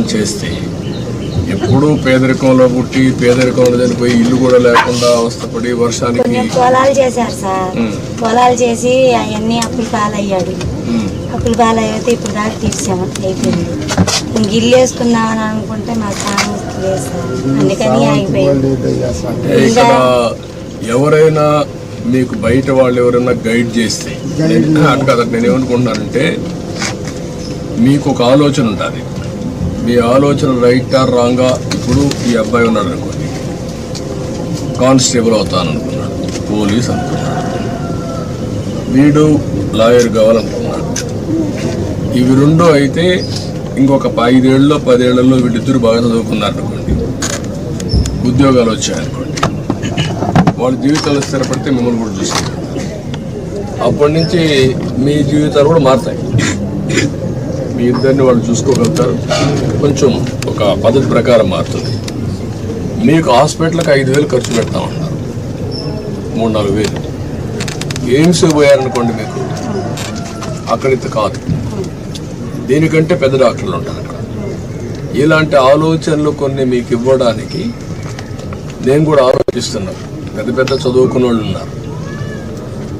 చేస్తే ఎప్పుడూ పేదరికంలో పుట్టి పేదరికంలో చనిపోయి ఇల్లు కూడా లేకుండా అవస్థపడి వర్షానికి పొలాలు చేశారు సార్. పొలాలు చేసి అవన్నీ అప్పులు పాలయ్యాడు. అప్పులు పాలైతే ఇప్పుడు దాకా తీర్చాము అయిపోయింది. ఇంక ఇల్లు వేసుకుందామని అనుకుంటే మా సార్. అందుకని ఆగిపోయింది ఇక్కడ ఎవరైనా మీకు బయట వాళ్ళు ఎవరైనా గైడ్ చేస్తే నేను- అటు కదా నేను ఏమనుకుంటున్నానంటే మీకు ఒక ఆలోచన ఉంటుంది మీ ఆలోచన రైట్ ఆర్ రాంగా? ఇప్పుడు ఈ అబ్బాయి ఉన్నాడు అనుకోండి కానిస్టేబుల్ అవుతాననుకున్నాడు. పోలీస్ అనుకున్నాడు. వీడు లాయర్ కావాలనుకున్నాడు. ఇవి రెండు అయితే ఇంకొక ఐదేళ్ళలో పదేళ్ళలో వీళ్ళిద్దరు బాగా చదువుకున్నారు అనుకోండి ఉద్యోగాలు వచ్చాయనుకోండి. వాళ్ళ జీవితాలు స్థిరపడితే మిమ్మల్ని కూడా చూస్తారు అప్పటి నుంచి మీ జీవితాలు కూడా మారుతాయి. మీ ఇద్దరిని వాళ్ళు చూసుకోగలుగుతారు. కొంచెం ఒక పద్ధతి ప్రకారం మారుతుంది. మీకు హాస్పిటల్కి ఐదు వేలు ఖర్చు పెడతామన్నారు మూడు నాలుగు వేలు. ఎయిమ్స్ పోయారనుకోండి మీకు? అక్కడితే కాదు. దీనికంటే పెద్ద డాక్టర్లు ఉంటారు అక్కడ. ఇలాంటి ఆలోచనలు కొన్ని మీకు ఇవ్వడానికి నేను కూడా ఆలోచిస్తున్నాను పెద్ద పెద్ద చదువుకున్న వాళ్ళు ఉన్నారు.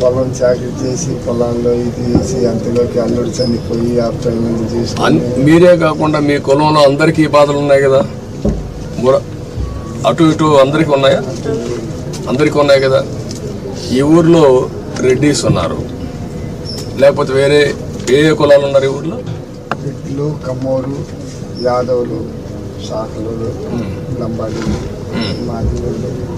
పొలం చాకరీ చేసి పొలంలో ఇది చేసి అంతలోకి అల్లుడు చనిపోయి ఆ పెళ్ళని అన్- చేసుకుని మీరే కాకుండా మీ కులంలో అందరికీ ఈ బాధలు ఉన్నాయి కదా? అటు ఇటు అందరికీ ఉన్నాయా? అందరికీ ఉన్నాయి కదా? ఈ ఊర్లో రెడ్డిస్ ఉన్నారు. లేకపోతే వేరే ఏ ఏ కులాలు ఉన్నారు ఈ ఊర్లో? రెడ్లు కమ్మోరు యాదవులు శాఖలు లంబాడీలు మాదిగోళ్ళు.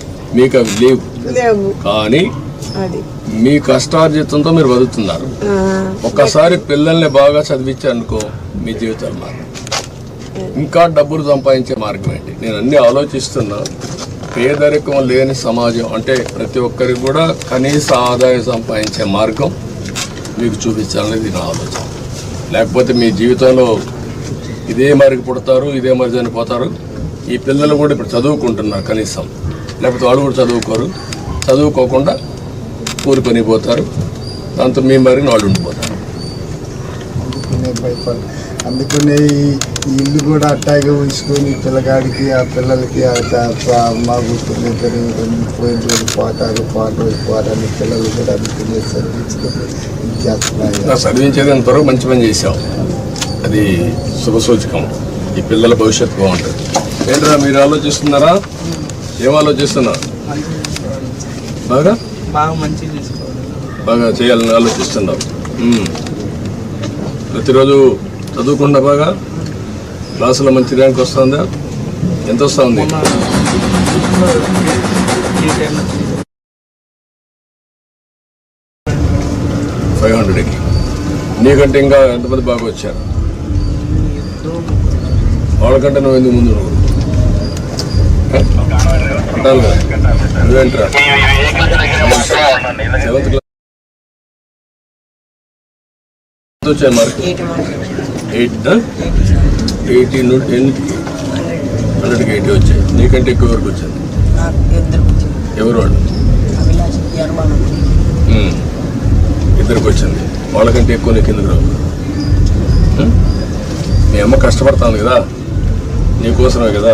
మీకు అవి లేవు. కానీ మీ కష్టార్జితంతో మీరు బతుకుతున్నారు. ఒక్కసారి పిల్లల్ని బాగా చదివించారనుకో మీ జీవితాలు మారు ఇంకా డబ్బులు సంపాదించే మార్గం ఏంటి? నేను అన్ని ఆలోచిస్తున్నా. పేదరికం లేని సమాజం అంటే ప్రతి ఒక్కరికి కూడా కనీస ఆదాయం సంపాదించే మార్గం మీకు చూపించాలనేది నా ఆలోచన. లేకపోతే మీ జీవితంలో ఇదే మరికి పుడతారు ఇదే మరి చనిపోతారు. ఈ పిల్లలు కూడా ఇప్పుడు చదువుకుంటున్నారు కనీసం. లేకపోతే వాళ్ళు కూడా చదువుకోరు. చదువుకోకుండా కూలి పని పోతారు. దాంతో మీ మరిని వాళ్ళు ఉండిపోతారు. అందుకనే ఈ ఇల్లు కూడా అట్టాగే ఉంచుకొని పిల్లగాడికి ఆ పిల్లలకి మా ఇద్దరు పోయిన రోజు పోతారు పాట రోజు పోతారు పిల్లలు కూడా అందుకనే చదివించుకొని చేస్తున్నాయి. నా చదివించేది ఎంతవరకు మంచి పని చేశాం అది శుభ సూచకం. ఈ పిల్లల భవిష్యత్తు బాగుంటుంది. ఏంట్రా మీరు ఆలోచిస్తున్నారా? ఏం ఆలోచిస్తున్నారు బాగా? బాగా చూసుకోవాలి. బాగా చేయాలని ఆలోచిస్తున్నారు ఉమ్. ప్రతిరోజు చదువుకుండా బాగా? క్లాసులో మంచి ర్యాంక్ వస్తుందా? ఎంత వస్తుంది? ఫైవ్ హండ్రెడ్కి. నీకంటే ఇంకా ఎంతమంది బాగా వచ్చారు? వాళ్ళకంటే నువ్వు ఎందుకు ముందు నువ్వేంట్రా? సెవెంత్ క్లాస్ వచ్చాయి మార్క్. ఎయిట్ ఎయిటీ నుండి హండ్రెడ్కి ఎయిటీ వచ్చాయి. నీకంటే ఎక్కువ వరకు వచ్చింది ఎవరు వాళ్ళు? ఇద్దరికి వచ్చింది. వాళ్ళకంటే ఎక్కువ నీకు ఎందుకు రావు? మీ అమ్మ కష్టపడుతుంది కదా? నీకోసమే కదా?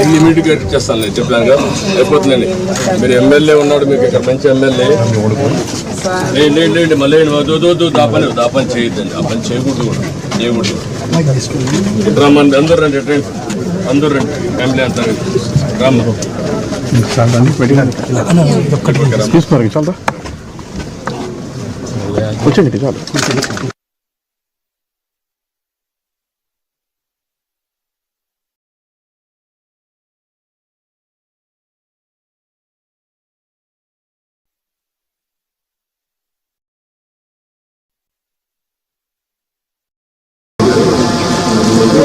ఇల్లు ఇమీడియట్గా ఇచ్చేస్తాను నేను చెప్పాను కదా? అయిపోతుందండి. మీరు ఎమ్మెల్యే ఉన్నాడు మీకు ఇక్కడ మంచి ఎమ్మెల్యే. లేదు లేదు లేదు మళ్ళీ వద్దు వద్దు, వద్దు దా పని దా పని చేయొద్దండి. ఆ పని చేయకూడదు కూడా. చేయకూడదు ఇటు రమ్మంది అందరు రండి ఇటు రండి. అందరు రండి. ఫ్యామిలీ అంతా. రమ్మ. తీసుకోరు కూర్చోండి చాలు.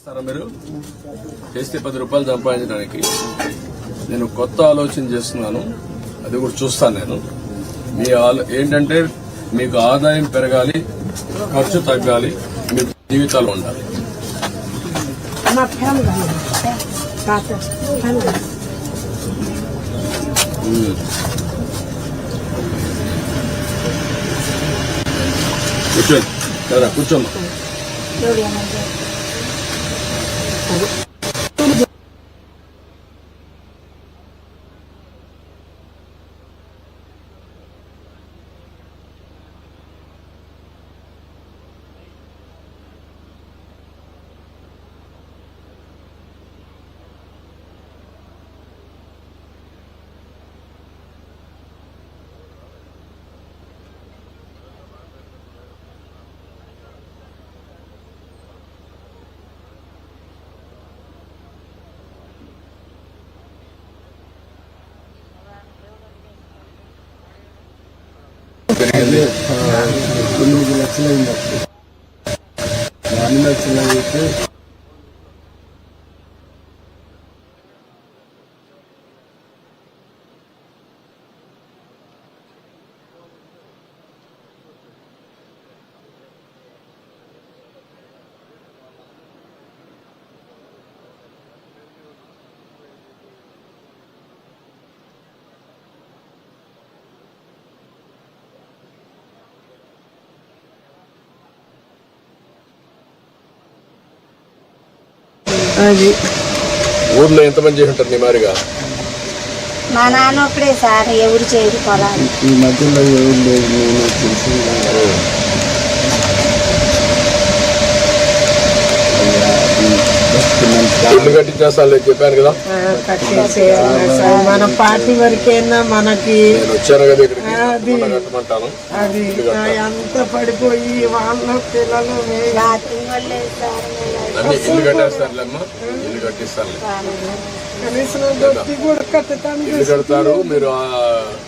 చేస్తారా మీరు? చేస్తే పది రూపాయలు సంపాదించడానికి. నేను కొత్త ఆలోచన చేస్తున్నాను. అది కూడా చూస్తాను నేను. మీ ఆలో ఏంటంటే మీకు ఆదాయం పెరగాలి ఖర్చు తగ్గాలి మీ జీవితాలు ఉండాలి. కూర్చోండి. సరే. కూర్చోమ్మా పెరిగింది తొమ్మిది లక్షలు అయింది. అప్పుడు నాలుగు లక్షలు అయితే అది. ఊర్లో ఎంతమంది చేసి ఉంటారు నీ మారిగా? మా నాన్న ఒకడే సార్ ఎవరు చేయరు పొలాలు. ఈ మధ్యలో ఎవరు లేదు నేను తెలిసి ఇల్లు కట్టించేస్తాను చెప్పాను కదా? ఆ, కట్టేసేయాలి సార్. మన పార్టీ వరకైనా మనకి? నేను వచ్చాను కదా ఇక్కడికి. అది. మొన్న కట్టమంటాను. అది. ఆ, అంత పడిపోయి వాళ్ళ పిల్లలు మే- రాత్రి వాళ్ళే సార్ మేము అన్ని ఇల్లు కట్టేస్తారులేమ్మా ఇల్లు ఇల్లు కడతారు. మీరు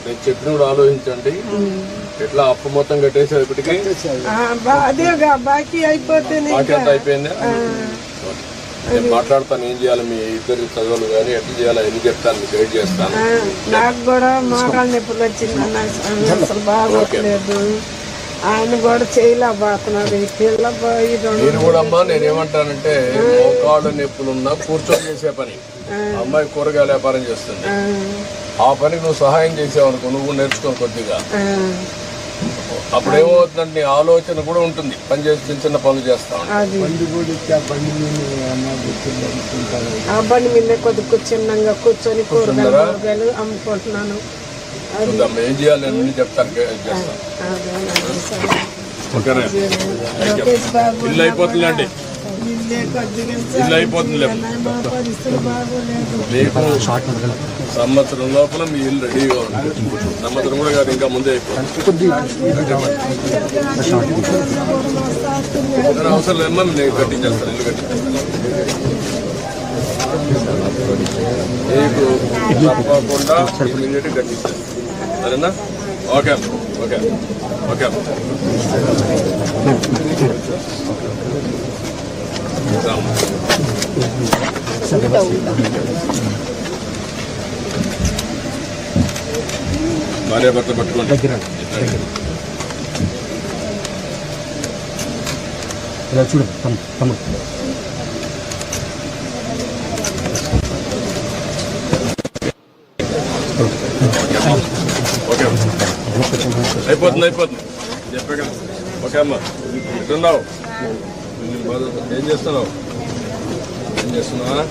నేను చెప్పిన కూడా ఆలోచించండి. ఎట్లా అప్పు మొత్తం కట్టేసేపటికి అదేగా బాకీ అయిపోతేనే బాకీ అంతా అయిపోయిందా? నేను మాట్లాడతాను ఏం చేయాలి మీ ఇద్దరు చదువులు కానీ ఎట్లా చేయాలి ఎన్ని చెప్తాను మీకు గైడ్ చేస్తాను. నాకు కూడా మోకాళ్ళ నొప్పులు వచ్చిందన్న అసలు బాగోట్లేదు ఆయన కూడా చేయలేకపోతున్నాడు ఈ పిల్ల పోయి నేను కూడా అమ్మా నేను ఏమంటానంటే మోకాళ్ళు నొప్పులున్నా కూర్చొని చేసే పని. అమ్మాయి కూరగాయల వ్యాపారం చేస్తుంది. ఆ, పనికి నువ్వు సహాయం చేసావు అనుకో నువ్వు నేర్చుకో కొద్దిగా. అప్పుడు ఏమవుతుందంటే నీ ఆలోచన కూడా ఉంటుంది. పని చేసి చిన్న చిన్న పనులు చేస్తా ఉంటా. అది. బండి కూడా ఇచ్చి ఆ బండి మీద అమ్మ కూర్చొని అనుకుంటారు ఆ బండి మీద కొద్ది కూర్చున్నాగా కూర్చొని కూరగాయలు అమ్ముకుంటున్నాను. చూద్దాం. ఏం చేయాలి అన్ని చెప్తాను. ఓకేనా? బాబు ఇల్లు అయిపోతుందండి ఇల్లే ఇల్లు బాగోలేదు. మీకు సంవత్సరం లోపల మీ ఇల్లు రెడీగా ఉంది. సంవత్సరం కూడా కాదు ఇంకా ముందే అయిపోతుంది అవసరం లేదమ్మా నేను కట్టించేస్తాను ఇల్లు కట్టించేస్తాను. మీకు తప్పకుండా ఇమీడియట్ కట్టించేస్తాను. సరేనా? ఓకే. ఓకే. ఓకే. భార్య భర్త పట్టుకోండి ఇలా చూడు తమ్ముడు తమ్ముడు ఓకే అమ్మ. అయిపోతుంది అయిపోతుంది చెప్పే ఓకే అమ్మ ఎట్టున్నావు ఏం చేస్తున్నావు ఏం చేస్తున్నావా